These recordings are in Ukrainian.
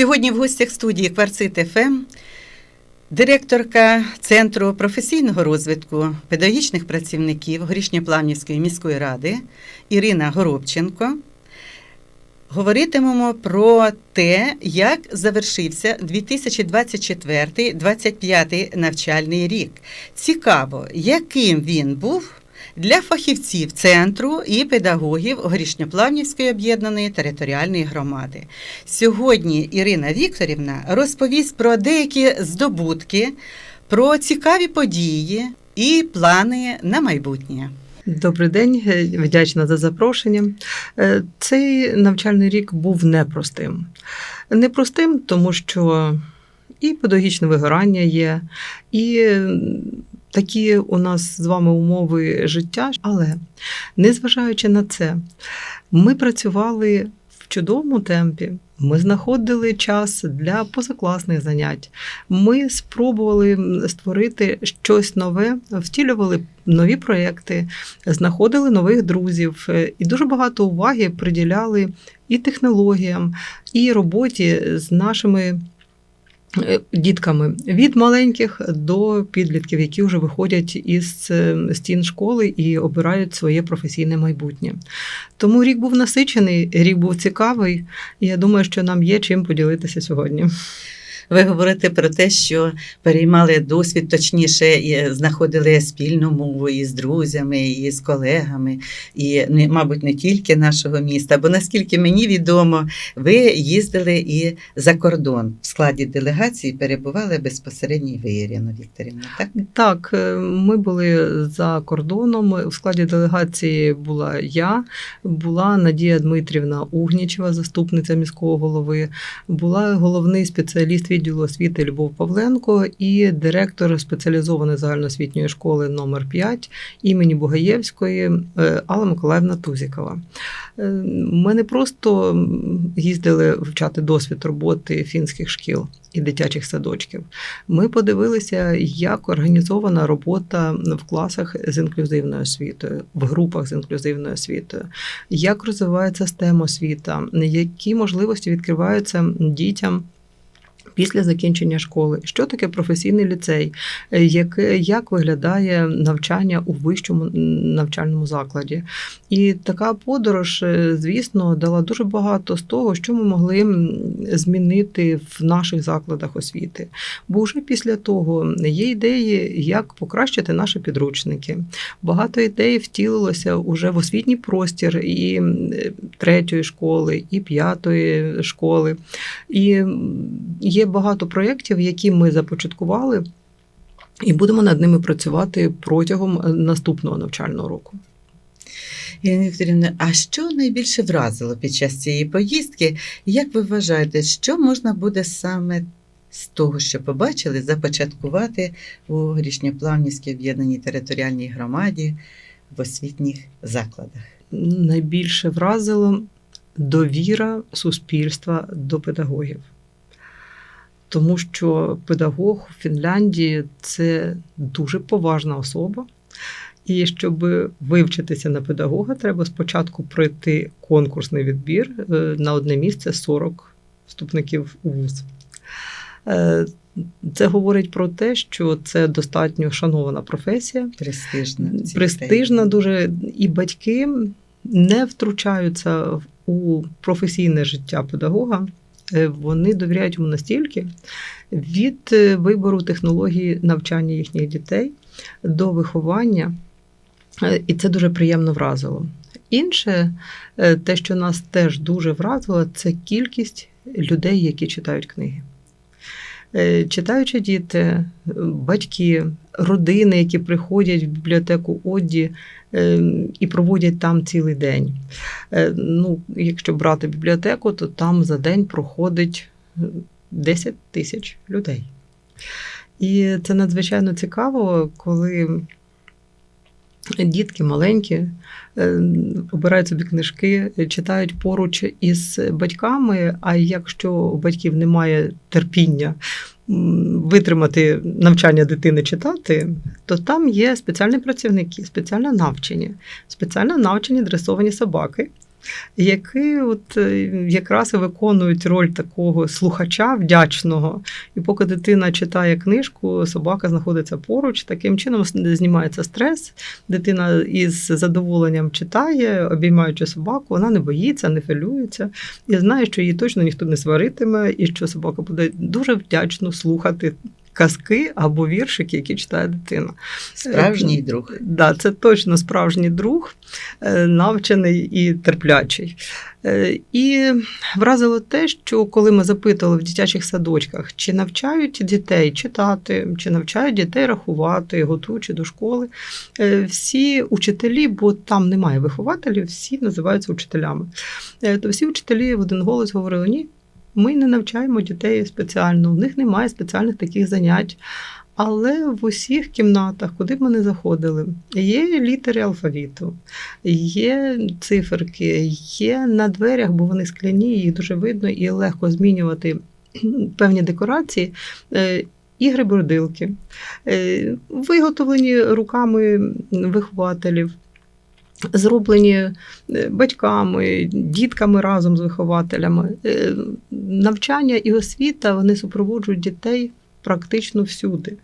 Сьогодні в гостях студії Кварцит ФМ директорка Центру професійного розвитку педагогічних працівників Горішньоплавнівської міської ради Ірина Горобченко. Говоритимемо про те, як завершився 2024-2025 навчальний рік. Цікаво, яким він був для фахівців центру і педагогів Горішньоплавнівської об'єднаної територіальної громади. Сьогодні Ірина Вікторівна розповість про деякі здобутки, про цікаві події і плани на майбутнє. Добрий день, е, вдячна за запрошення. Е, Цей навчальний рік був непростим. Непростим, тому що і педагогічне вигорання є, і такі у нас з вами умови життя. Але незважаючи на це, ми працювали в чудовому темпі. Ми знаходили час для позакласних занять. Ми спробували створити щось нове, втілювали нові проекти, знаходили нових друзів е, і дуже багато уваги приділяли і технологіям, і роботі з нашими. Е, Дітками від маленьких до підлітків, які вже виходять із е, стін школи і обирають своє професійне майбутнє. Тому рік був насичений, рік був цікавий, і я думаю, що нам є чим поділитися сьогодні. Ви говорите про те, що переймали досвід, точніше, і знаходили спільну мову і з друзями, і з колегами, і, мабуть, не тільки нашого міста. Бо наскільки мені відомо, ви їздили і за кордон в складі делегації перебували безпосередньо ви, Ірина Вікторівна. Так? Так, е, ми були за кордоном. У складі делегації була я, була Надія Дмитрівна Угнічева, заступниця міського голови, була головний спеціаліст відділу освіти Любов Павленко і директор спеціалізованої загальноосвітньої школи номер 5 імені Бугаєвської е, Алла Миколаївна Тузікова. Е, Ми не просто їздили вивчати досвід роботи фінських шкіл і дитячих садочків. Ми подивилися, як організована робота в класах з інклюзивною освітою, в групах з інклюзивною освітою, як розвивається STEM освіта, які можливості відкриваються дітям. Після закінчення школи, що таке професійний ліцей, Е, яке як виглядає навчання у вищому навчальному закладі, і така подорож, е, звісно, дала дуже багато з того, що ми могли змінити в наших закладах освіти. Бо вже після того є ідеї, як покращити наші підручники. Багато ідей втілилося уже в освітній простір і третьої школи, і п'ятої школи. І є багато проєктів, які ми започаткували. І будемо над ними працювати протягом е, наступного навчального року. Ірина Вікторівна, а що найбільше вразило під час цієї поїздки? Як ви вважаєте, що можна буде саме з того, що побачили, започаткувати у Горішньоплавнівській об'єднаній територіальній громаді в освітніх закладах? Найбільше вразило довіра суспільства до педагогів. Тому що педагог у Фінляндії це дуже поважна особа. І щоб вивчитися на педагога, треба спочатку пройти конкурсний відбір е, на одне місце 40 вступників у вуз. Е, Це говорить про те, що це достатньо шанована професія, Престижна. престижна дуже, і батьки не втручаються у професійне життя педагога. Е, Вони довіряють йому настільки від е, вибору технології навчання їхніх дітей до виховання, Е, і це дуже приємно вразило. Інше, те, що нас теж дуже вразило, це кількість людей, які читають книги. Е, Читаючи діти, е, батьки, родини, які приходять в бібліотеку Одді е, і проводять там цілий день. Ну, якщо брати бібліотеку, то там за день проходить е, 10 тисяч людей. І це надзвичайно цікаво, коли дітки маленькі е, обирають собі книжки, читають поруч із батьками. А якщо у батьків немає терпіння витримати навчання дитини читати, то там є спеціальні працівники, спеціально навчені, спеціально навчені дресовані собаки. Які от е, якраз і виконують роль такого слухача вдячного. І поки дитина читає книжку, собака знаходиться поруч. Таким чином знімається стрес. Дитина із задоволенням читає, обіймаючи собаку, вона не боїться, не хвилюється і знає, що її точно ніхто не сваритиме, і що собака буде дуже вдячно слухати. Казки або віршики, які читає дитина. Справжній друг. Да, це точно справжній друг, е, навчений і терплячий. Е, І вразило те, що коли ми запитували в дитячих садочках, чи навчають дітей читати, чи навчають дітей рахувати, готуючи до школи, е, всі учителі, бо там немає вихователів, всі називаються учителями. Е, То всі учителі в один голос говорили: ні. Ми не навчаємо дітей спеціально, в них немає спеціальних таких занять. Але в усіх кімнатах, куди б ми не заходили, є літери алфавіту, є циферки, є на дверях, бо вони скляні, їх дуже видно і легко змінювати певні декорації. Е, Ігри бордилки, е, виготовлені руками вихователів, зроблені е, батьками, дітками разом з вихователями. Е, Навчання і освіта вони супроводжують дітей практично всюди.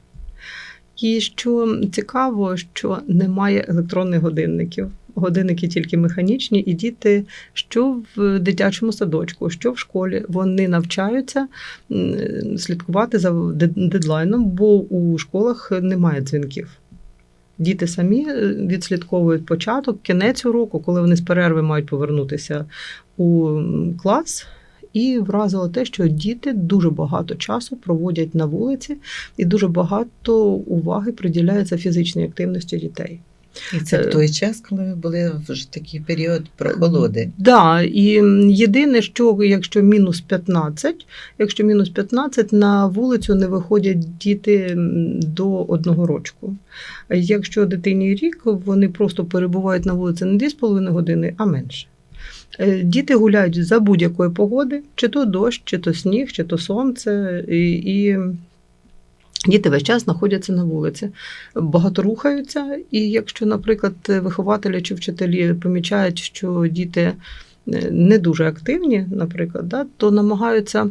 І що цікаво, що немає електронних годинників. Годинники тільки механічні, і діти, що в дитячому садочку, що в школі, вони навчаються слідкувати за дедлайном, бо у школах немає дзвінків. Діти самі е, відслідковують початок, кінець уроку, коли вони з перерви мають повернутися у клас. І вразило те, що діти дуже багато часу проводять на вулиці, і дуже багато уваги приділяється фізичній активності дітей. І це в той час, коли були вже такий період прохолоди. Да, і єдине, що якщо мінус 15, якщо мінус 15, на вулицю не виходять діти до одного рочку. Якщо дитині рік, вони просто перебувають на вулиці не 2,5 години, а менше. Е, Діти гуляють за будь-якої погоди, чи то дощ, чи то сніг, чи то сонце. І, і діти весь час знаходяться на вулиці. Багато рухаються, і якщо, наприклад, вихователі чи вчителі помічають, що діти не дуже активні, наприклад, да, то намагаються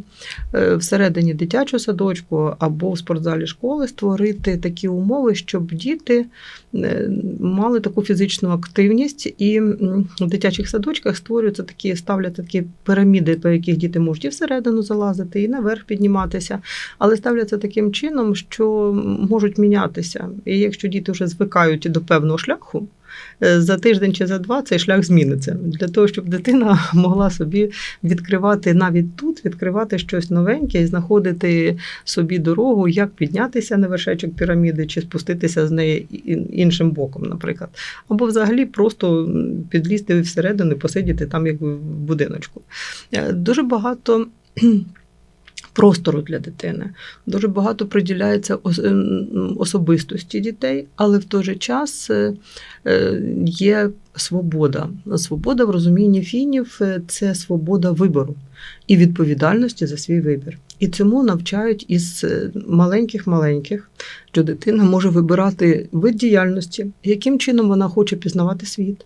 е, всередині дитячого садочку або в спортзалі школи створити такі умови, щоб діти е, мали таку фізичну активність, і в дитячих садочках створюються такі, ставляться такі піраміди, по яких діти можуть і всередину залазити, і наверх підніматися, але ставляться таким чином, що можуть мінятися. І якщо діти вже звикають до певного шляху, за тиждень чи за два цей шлях зміниться для того, щоб дитина могла собі відкривати навіть тут, відкривати щось новеньке і знаходити собі дорогу, як піднятися на вершечок піраміди чи спуститися з неї іншим боком, наприклад, або взагалі просто підлізти всередину, і посидіти там, як в будиночку. Е, Дуже багато. Простору для дитини. Дуже багато приділяється ем, особистості дітей, але в той же час е, е, є свобода. Свобода в розумінні фінів це свобода вибору і відповідальності за свій вибір. І цьому навчають із маленьких-маленьких, що дитина може вибирати вид діяльності, яким чином вона хоче пізнавати світ,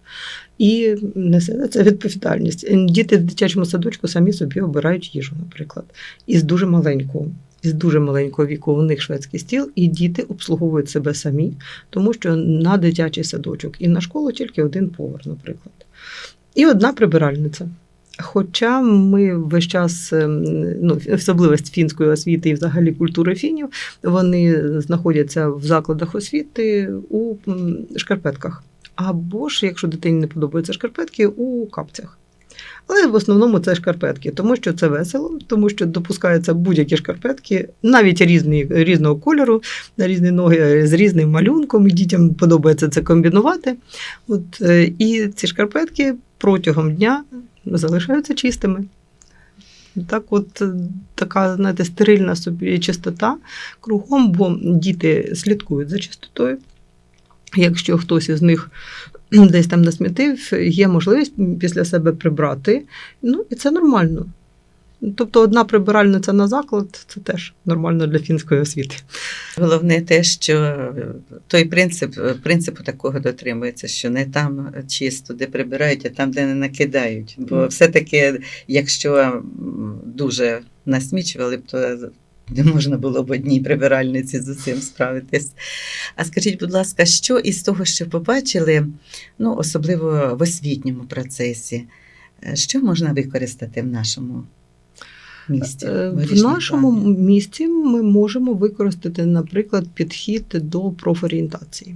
і несе за це відповідальність. Діти в дитячому садочку самі собі обирають їжу, наприклад, із дуже маленького. Із дуже маленького віку у них шведський стіл, і діти обслуговують себе самі, тому що на дитячий садочок і на школу тільки один повар, наприклад. І одна прибиральниця. Хоча ми весь час, ем, ну, особливість фінської освіти і взагалі культури фінів, вони знаходяться в закладах освіти у шкарпетках. Або ж, якщо дитині не подобаються шкарпетки, у капцях. Але в основному це шкарпетки, тому що це весело, тому що допускаються будь-які шкарпетки, навіть різні, різного кольору, на різні ноги з різним малюнком, і дітям подобається це комбінувати. От, е, і ці шкарпетки протягом дня залишаються чистими. Так, от е, така, знаєте, стерильна собі чистота кругом, бо діти слідкують за чистотою. Якщо хтось із них десь там насмітив, є можливість після себе прибрати. Ну і це нормально. Тобто одна прибиральниця на заклад це теж нормально для фінської освіти. Головне те, що той принцип, принципу такого дотримується, що не там чисто, де прибирають, а там, де не накидають. Бо все-таки, якщо дуже насмічували б, то не можна було б одній прибиральниці з усім справитись. А скажіть, будь ласка, що із того, що побачили, ну, особливо в освітньому процесі, е, що можна використати в нашому місті? Е, В нашому Плавні? місті ми можемо використати, наприклад, підхід до профорієнтації.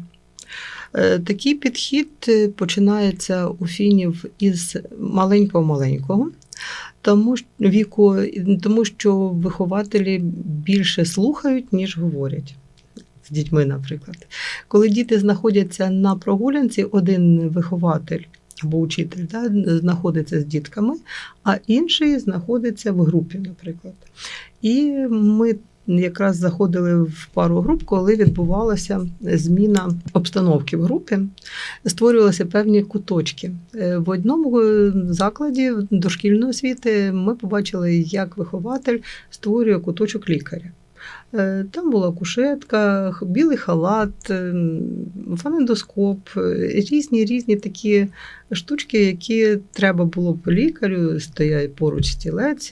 Е, Такий підхід починається у фінів із маленького-маленького, тому віку, тому що вихователі більше слухають, ніж говорять. З дітьми, наприклад. Коли діти знаходяться на прогулянці, один вихователь або учитель да, знаходиться з дітками, а інший знаходиться в групі, наприклад. І ми якраз заходили в пару груп, коли відбувалася зміна обстановки в групі, створювалися певні куточки. Е, В одному е, закладі дошкільної освіти ми побачили, як вихователь створює куточок лікаря. Е, Там була кушетка, білий халат, фанендоскоп, е, різні різні такі штучки, які треба було по лікарю, стояв поруч стілець,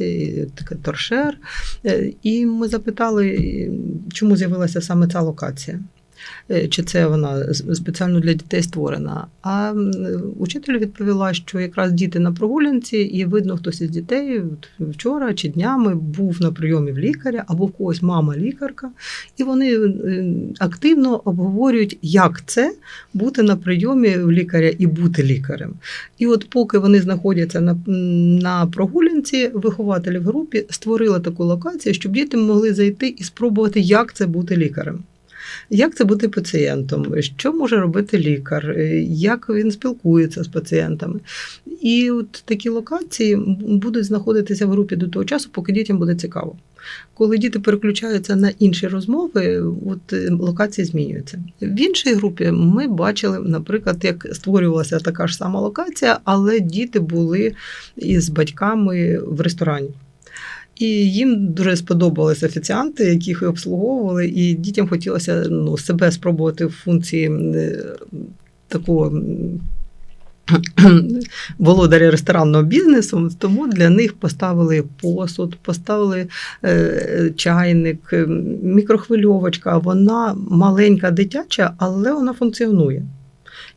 такий торшер. Е, І ми запитали, е, чому з'явилася саме ця локація. Е, Чи це вона спеціально для дітей створена? А учитель відповіла, що якраз діти на прогулянці, і видно, хтось із дітей вчора чи днями був на прийомі в лікаря, або в когось мама лікарка, і вони е, активно обговорюють, як це бути на прийомі в лікаря і бути лікарем. І от поки вони знаходяться на, на прогулянці, вихователі в групі створили таку локацію, щоб діти могли зайти і спробувати, як це бути лікарем. Як це бути пацієнтом? Що може робити лікар? Е, Як він спілкується з пацієнтами? І от такі локації будуть знаходитися в групі до того часу, поки дітям буде цікаво. Коли діти переключаються на інші розмови, от е, локації змінюються. В іншій групі ми бачили, наприклад, як створювалася така ж сама локація, але діти були із батьками в ресторані. І їм дуже сподобались офіціанти, яких обслуговували, і дітям хотілося ну, себе спробувати в функції е, такого володаря ресторанного бізнесу, тому для них поставили посуд, поставили е, чайник, мікрохвильовочка. Вона маленька дитяча, але вона функціонує.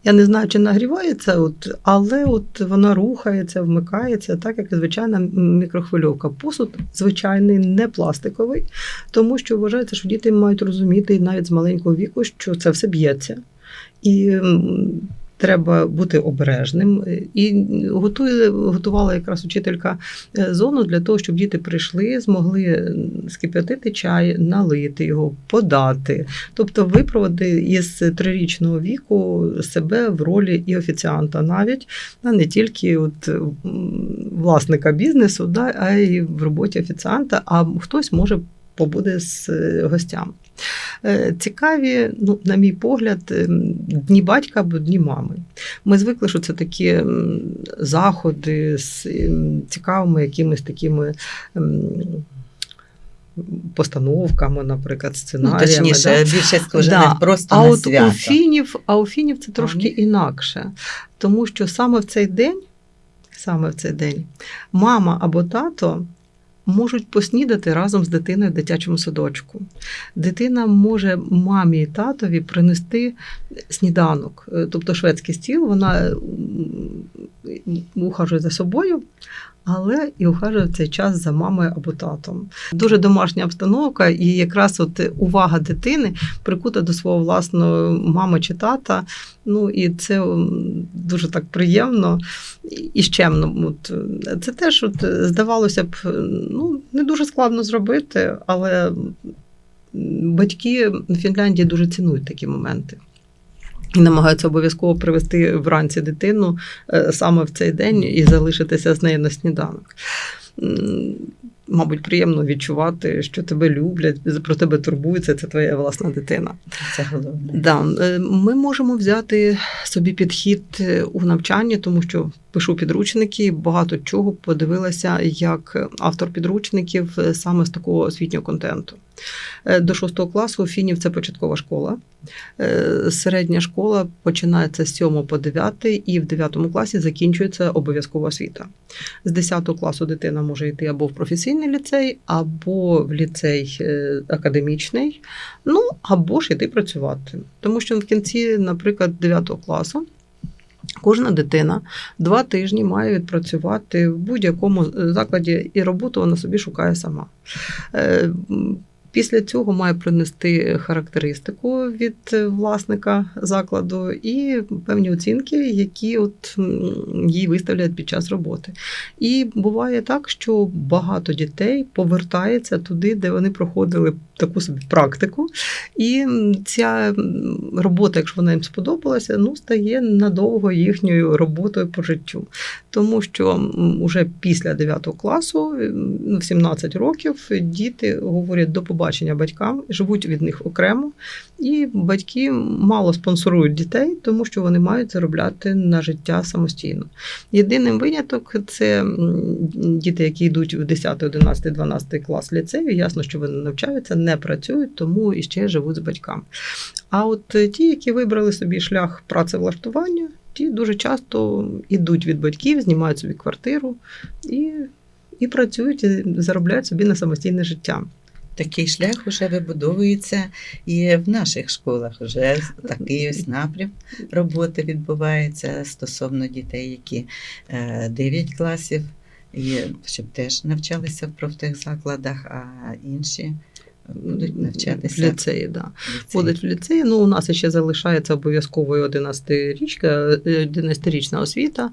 Я не знаю, чи нагрівається, от, але от вона рухається, вмикається, так як звичайна мікрохвильовка. Посуд звичайний, не пластиковий, тому що вважається, що діти мають розуміти навіть з маленького віку, що це все б'ється. І треба бути обережним. І готує, готувала якраз учителька е, зону для того, щоб діти прийшли, змогли скип'ятити чай, налити його, подати. Тобто випроводи із трирічного віку себе в ролі і офіціанта навіть, а не тільки от власника бізнесу, да, а й в роботі офіціанта, а хтось може побуде з е, гостями. Е, Цікаві, ну, на мій погляд, ем, дні батька або дні мами. Ми звикли, що це такі заходи з ем, цікавими якимись такими. ем, Постановками, наприклад, Ну, точніше, да? більше схоже Да. не просто А на от свято. у фінів, а у фінів це трошки ні? інакше, тому що саме в цей день, саме в цей день, мама або тато можуть поснідати разом з дитиною в дитячому садочку. Дитина може мамі і татові принести сніданок, Е, тобто шведський стіл, вона ухажує за собою. Але і ухажує цей час за мамою або татом. Дуже домашня обстановка, і якраз от увага дитини прикута до свого власного мами чи тата. Ну і це дуже так приємно і- щемно. От, е, це теж от, здавалося б, ну не дуже складно зробити, але батьки в Фінляндії дуже цінують такі моменти. І намагаються обов'язково привезти вранці дитину е, саме в цей день і залишитися з нею на сніданок. Мабуть, приємно відчувати, що тебе люблять, про тебе турбуються, це твоя власна дитина. Це головне. Да, е, ми можемо взяти собі підхід е, у навчанні, тому що пишу підручники, багато чого подивилася як автор підручників е, саме з такого освітнього контенту. Е, До 6 класу фінів це початкова школа. Е, Середня школа починається з 7 по 9 і в 9 класі закінчується обов'язкова освіта. З 10 класу дитина може йти або в професійний ліцей, або в ліцей академічний, ну або ж йти працювати. Тому що в кінці, наприклад, 9 класу. Кожна дитина два тижні має відпрацювати в будь-якому е, закладі, і роботу вона собі шукає сама. Після цього має принести характеристику від е, власника закладу і певні оцінки, які от їй виставлять під час роботи. І буває так, що багато дітей повертається туди, де вони проходили таку собі практику. І ця робота, якщо вона їм сподобалася, ну стає надовго їхньою роботою по життю. Тому що м, уже після 9 класу, ну, в 17 років, діти говорять до побачення батькам, живуть від них окремо, і батьки мало спонсорують дітей, тому що вони мають заробляти на життя самостійно. Єдиним виняток це діти, які йдуть в 10, 11, 12 клас ліцею. Ясно, що вони навчаються, не працюють, тому і ще живуть з батьками. А от ті, які вибрали собі шлях працевлаштування, ті дуже часто йдуть від батьків, знімають собі квартиру і, і працюють, і заробляють собі на самостійне життя. Такий шлях вже вибудовується і в наших школах. Вже такий ось напрям роботи відбувається стосовно дітей, які 9 класів, і щоб теж навчалися в профтехзакладах, а інші будуть в навчатися ліцеї. Да. в ліцеї. Будуть в ліцеї. Ну, у нас ще залишається обов'язковою 11-річка, 11-річна освіта.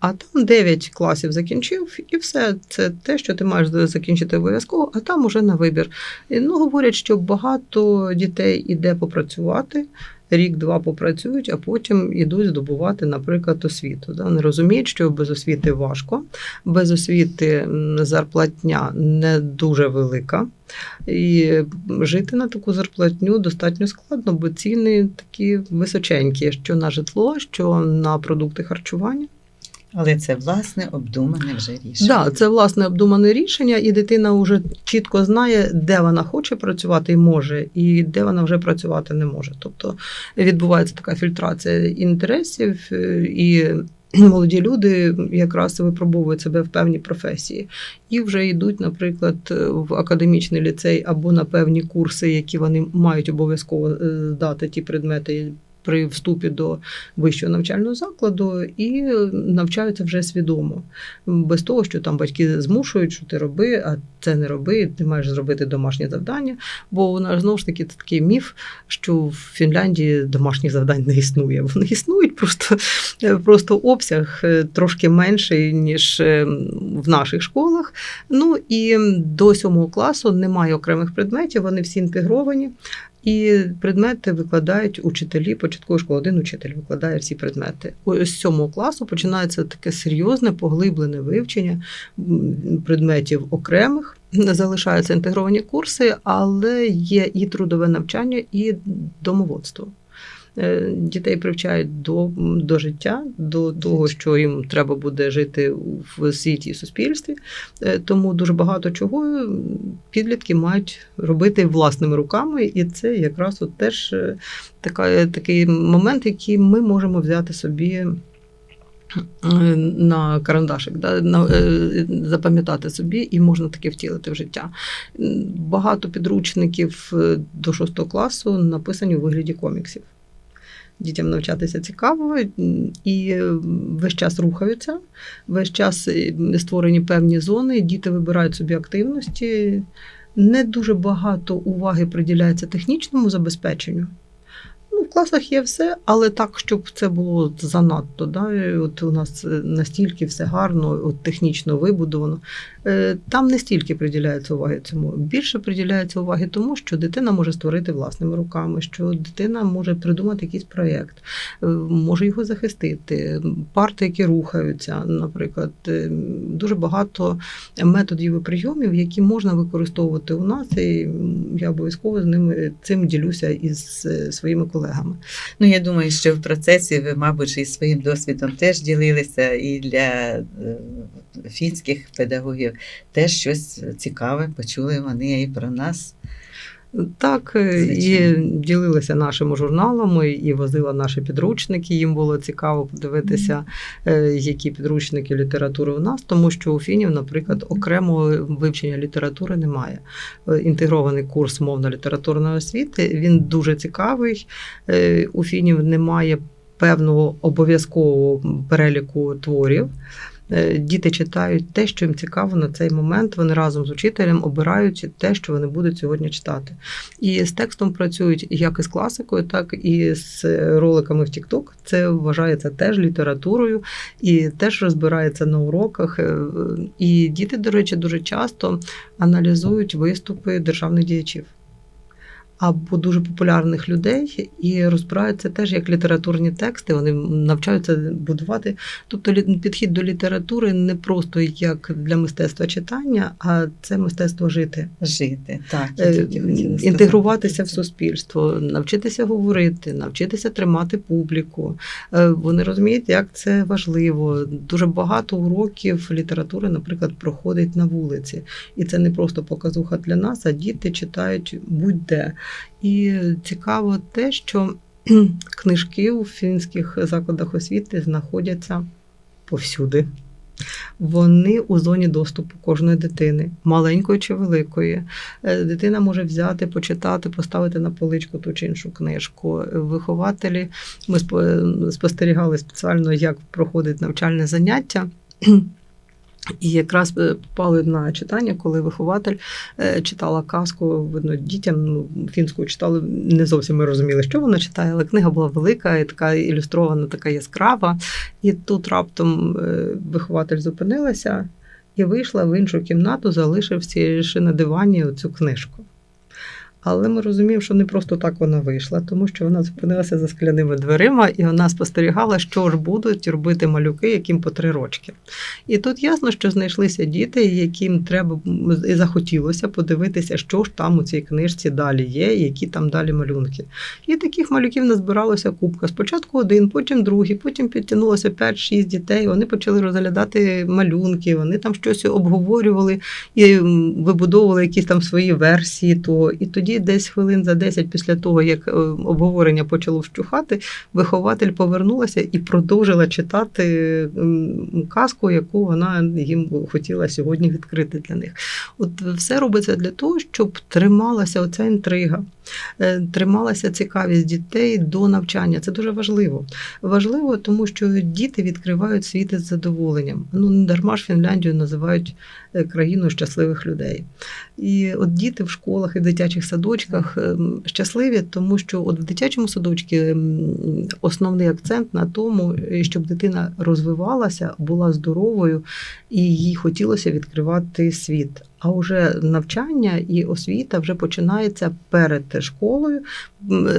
А там 9 класів закінчив, і все. Це те, що ти маєш закінчити обов'язково, а там уже на вибір. Ну, говорять, що багато дітей іде попрацювати. Рік-два попрацюють, а потім ідуть здобувати, наприклад, освіту. Да? Не розуміють, що без освіти важко, без освіти зарплатня не дуже велика. І жити на таку зарплатню достатньо складно, бо ціни такі височенькі, що на житло, що на продукти харчування. Але це власне обдумане вже рішення. Да, це власне обдумане рішення, і дитина вже чітко знає, де вона хоче працювати і може, і де вона вже працювати не може. Тобто відбувається така фільтрація інтересів, е, і молоді люди якраз випробовують себе в певній професії і вже йдуть, наприклад, в академічний ліцей або на певні курси, які вони мають обов'язково е, здати ті предмети. При вступі до вищого навчального закладу і навчаються вже свідомо, без того, що там батьки змушують, що ти роби, а це не роби, ти маєш зробити домашнє завдання. Бо у нас знову ж таки такий міф, що в Фінляндії домашніх завдань не існує. Вони існують, просто, просто обсяг е, трошки менший, ніж е, в наших школах. Ну і до сьомого класу немає окремих предметів, вони всі інтегровані. І предмети викладають учителі початкової школи. Один учитель викладає всі предмети. Ось з сьомого класу починається таке серйозне поглиблене вивчення предметів окремих. Залишаються інтегровані курси, але є і трудове навчання, і домоводство. Е, Дітей привчають до, до життя, до того, що їм треба буде жити в світі і суспільстві. Е, Тому дуже багато чого підлітки мають робити власними руками, і це якраз от теж е, така, такий момент, який ми можемо взяти собі. На карандашик, да, на, запам'ятати собі, і можна таке втілити в життя. Багато підручників до 6 класу написані у вигляді коміксів. Дітям навчатися цікаво і е, весь час рухаються, весь час е, створені певні зони, діти вибирають собі активності. Не дуже багато уваги приділяється технічному забезпеченню. Ну, в класах є все, але так, щоб це було занадто. Да? От у нас е, настільки все гарно, от технічно вибудовано. Е, Там не стільки приділяється уваги цьому. Більше приділяється уваги тому, що дитина може створити власними руками, що дитина може придумати якийсь проєкт, е, може його захистити. Парти, які рухаються, наприклад, дуже багато методів і прийомів, які можна використовувати у нас, і я обов'язково з ними цим ділюся із своїми колегами. Ну, я думаю, що в процесі ви, мабуть, і своїм досвідом теж ділилися, і для е, фінських педагогів теж щось цікаве почули вони і про нас. Так, е, і ділилася нашими журналами, і возила наші підручники. Їм було цікаво подивитися, е, які підручники літератури у нас, тому що у фінів, наприклад, окремого вивчення літератури немає. Е, Інтегрований курс мовно-літературної освіти він дуже цікавий. У фінів немає певного обов'язкового переліку творів. Е, Діти читають те, що їм цікаво на цей момент. Вони разом з учителем обирають те, що вони будуть сьогодні читати. І з текстом працюють як із класикою, так і з роликами в TikTok. Це вважається теж літературою і теж розбирається на уроках. Е, І діти, до речі, дуже часто аналізують виступи державних діячів. Або дуже популярних людей і розбираються теж як літературні тексти. Вони навчаються будувати. Тобто підхід до літератури не просто як для мистецтва читання, а це мистецтво жити. Жити. Так, Е, інтегруватися в суспільство, навчитися говорити, навчитися тримати публіку. Е, Вони розуміють, як це важливо. Дуже багато уроків літератури, наприклад, проходить на вулиці, і це не просто показуха для нас, а діти читають будь-де. І цікаво те, що книжки у фінських закладах освіти знаходяться повсюди. Вони у зоні доступу кожної дитини, маленької чи великої. Е, Дитина може взяти, почитати, поставити на поличку ту чи іншу книжку. Вихователі ми спо- спостерігали спеціально, як проходить навчальне заняття. І якраз е, попали на читання, коли вихователь е, читала казку, видно, дітям ну, фінську читали, не зовсім ми розуміли, що вона читає, але книга була велика і така ілюстрована, така яскрава. І тут раптом е, вихователь зупинилася і вийшла в іншу кімнату, залишивши на дивані цю книжку. Але ми розуміємо, що не просто так вона вийшла, тому що вона зупинилася за скляними дверима, і вона спостерігала, що ж будуть робити малюки, яким по три рочки. І тут ясно, що знайшлися діти, яким треба і захотілося подивитися, що ж там у цій книжці далі є, які там далі малюнки. І таких малюків назбиралося купка. Спочатку один, потім другий, потім підтягнулося 5-6 дітей. Вони почали розглядати малюнки, вони там щось обговорювали і вибудовували якісь там свої версії того. І тоді, десь хвилин за 10 після того, як е, обговорення почало вщухати, вихователь повернулася і продовжила читати казку, яку вона їм хотіла сьогодні відкрити для них. От все робиться для того, щоб трималася оця інтрига, трималася цікавість дітей до навчання. Це дуже важливо. Важливо, тому що діти відкривають світ із задоволенням. Ну не дарма ж Фінляндію називають е, країною щасливих людей. І от діти в школах і в дитячих садочках ем, щасливі, тому що от в дитячому садочку основний акцент на тому, е, щоб дитина розвивалася, була здоровою і їй хотілося відкривати світ. А вже навчання і освіта вже починається перед школою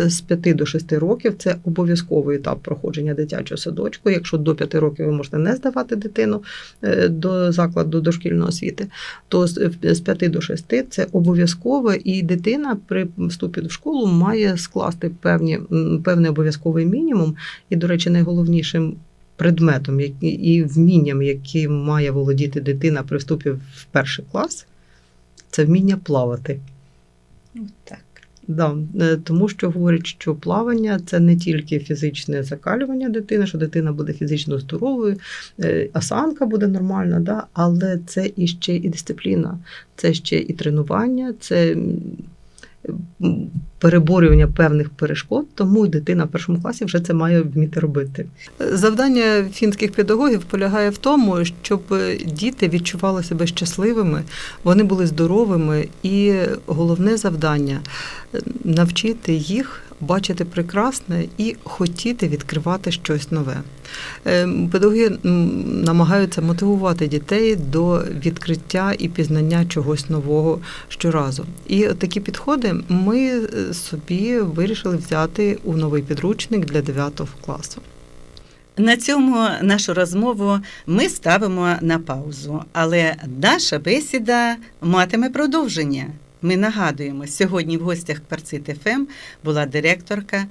з 5 до 6 років. Це обов'язковий етап проходження дитячого садочку. Якщо до 5 років ви можете не здавати дитину е, до закладу дошкільної освіти, то з з 5 до 6 це обов'язково, і дитина при вступі в школу має скласти певні, певний обов'язковий мінімум. І, до речі, найголовнішим предметом і вмінням, яким має володіти дитина при вступі в перший клас, це вміння плавати. Так. Да, е, тому що говорять, що плавання це не тільки фізичне закалювання дитини, що дитина буде фізично здоровою, е, осанка буде нормальна, да, але це іще і дисципліна, це ще і тренування, це переборювання певних перешкод, тому дитина в першому класі вже це має вміти робити. Завдання фінських педагогів полягає в тому, щоб діти відчували себе щасливими, вони були здоровими, і головне завдання навчити їх бачити прекрасне і хотіти відкривати щось нове. Е, Педагоги намагаються мотивувати дітей до відкриття і пізнання чогось нового щоразу. І такі підходи ми е, собі вирішили взяти у новий підручник для 9 класу. На цьому нашу розмову ми ставимо на паузу, але наша бесіда матиме продовження. Ми нагадуємо, сьогодні в гостях Кварцит ФМ була директорка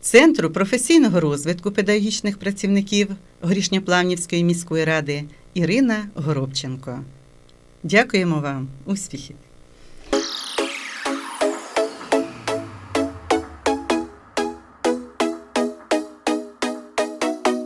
Центру професійного розвитку педагогічних працівників Горішньоплавнівської міської ради Ірина Горобченко. Дякуємо вам, успіхів!